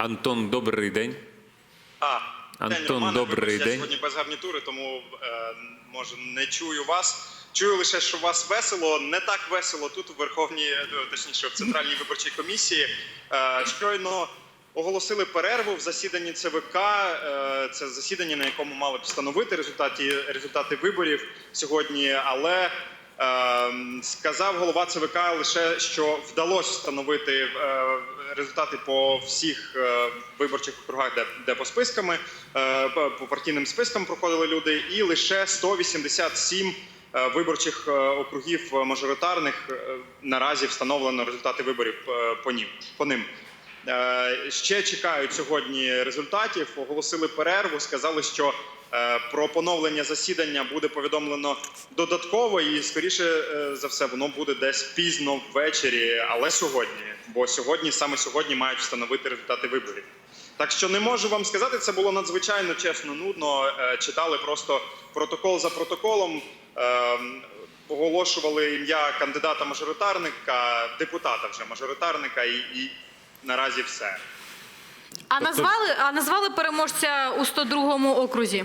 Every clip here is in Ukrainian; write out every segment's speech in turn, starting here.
Антон, добрий день. А, Антон, день, добрий день. Я сьогодні без гарнітури, тому е, може не чую вас. Чую лише, що у вас весело. Не так весело тут у Верховній, е, точніше, в центральній виборчій комісії. Е, щойно оголосили перерву в засіданні ЦВК. Е, це засідання, на якому мали б встановити результати, результати виборів сьогодні, але. Е, Сказав голова ЦВК лише, що вдалося встановити е, результати по всіх е, виборчих округах, де, де по списками, е, по партійним спискам проходили люди, і лише 187 е, виборчих округів мажоритарних наразі встановлено результати виборів по ним. Е, Ще чекають сьогодні результатів. Оголосили перерву. Сказали, що е, про поновлення засідання буде повідомлено додатково, і скоріше е, за все воно буде десь пізно ввечері, але сьогодні. Бо сьогодні, саме сьогодні, мають встановити результати виборів. Так що не можу вам сказати, це було надзвичайно чесно, нудно. Читали просто протокол за протоколом. Оголошували ім'я кандидата мажоритарника, депутата вже мажоритарника, і наразі все. А назвали, а назвали переможця у 102-му окрузі?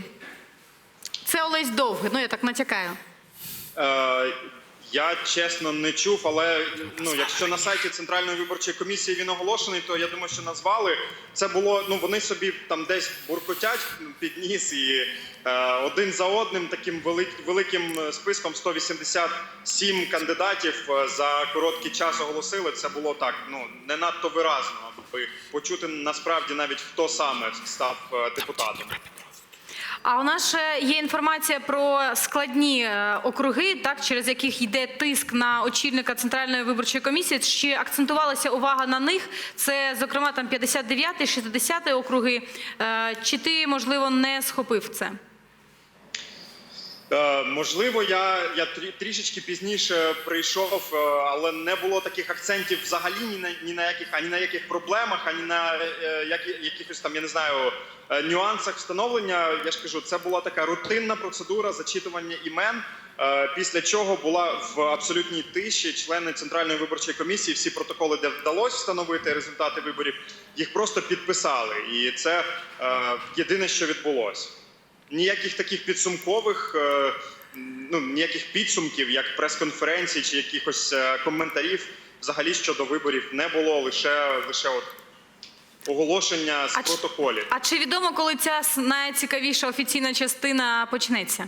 Це Олесь Довгий, ну я так натякаю. Е, я чесно не чув, але ну, якщо на сайті Центральної виборчої комісії він оголошений, то я думаю, що назвали. Це було, ну вони собі там десь буркотять під ніс і е, один за одним таким велик, великим списком 187 кандидатів е, за короткий час оголосили. Це було так, ну не надто виразно, аби почути насправді навіть хто саме став е, депутатом. А у нас ще є інформація про складні е, округи, так через яких йде тиск на очільника центральної виборчої комісії. Чи акцентувалася увага на них? Це зокрема там 59 60 округи. Е, Чи ти можливо не схопив це? Можливо, я, я трі- трішечки пізніше прийшов, е, але не було таких акцентів взагалі ні на ні на яких ані на яких проблемах, ані на е, які, якихось там, я не знаю, е, нюансах встановлення. Я ж кажу, це була така рутинна процедура зачитування імен. Після чого була в абсолютній тиші члени центральної виборчої комісії, всі протоколи, де вдалося встановити результати виборів, їх просто підписали, і це єдине, що відбулося ніяких таких підсумкових, ну ніяких підсумків, як прес-конференцій чи якихось е, коментарів, взагалі щодо виборів не було. Лише лише от оголошення з А чи- А чи відомо, коли ця найцікавіша офіційна частина почнеться?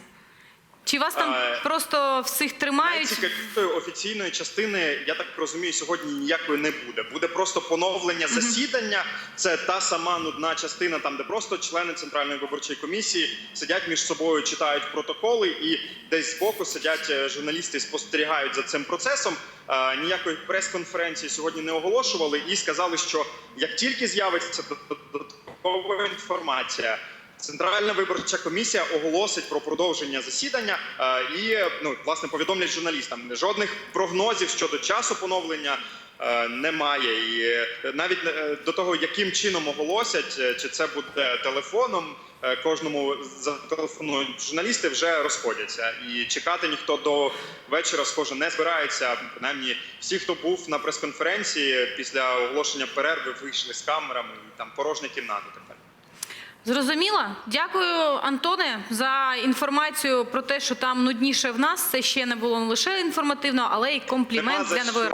Чи вас там Е, просто всіх тримають? Найцікавішої офіційної частини, я так розумію, сьогодні ніякої не буде. Буде просто поновлення засідання. Це та сама нудна частина, там де просто члени центральної виборчої комісії сидять між собою, читають протоколи, і десь збоку сидять е, журналісти, і спостерігають за цим процесом. Е, Ніякої прес-конференції сьогодні не оголошували і сказали, що як тільки з'явиться додаткова інформація. Центральна виборча комісія оголосить про продовження засідання е, і ну власне повідомлять журналістам. Жодних прогнозів щодо часу поновлення е, немає. І е, навіть е, до того, яким чином оголосять, е, чи це буде телефоном, е, кожному зателефонують журналісти, вже розходяться. І чекати ніхто до вечора, схоже, не збирається. Принаймні, всі, хто був на прес-конференції після оголошення перерви, вийшли з камерами і там порожня кімната тепер. Зрозуміло. Дякую, Антоне, за інформацію про те, що там нудніше в нас. Це ще не було не лише інформативно, але й комплімент Нема для нової.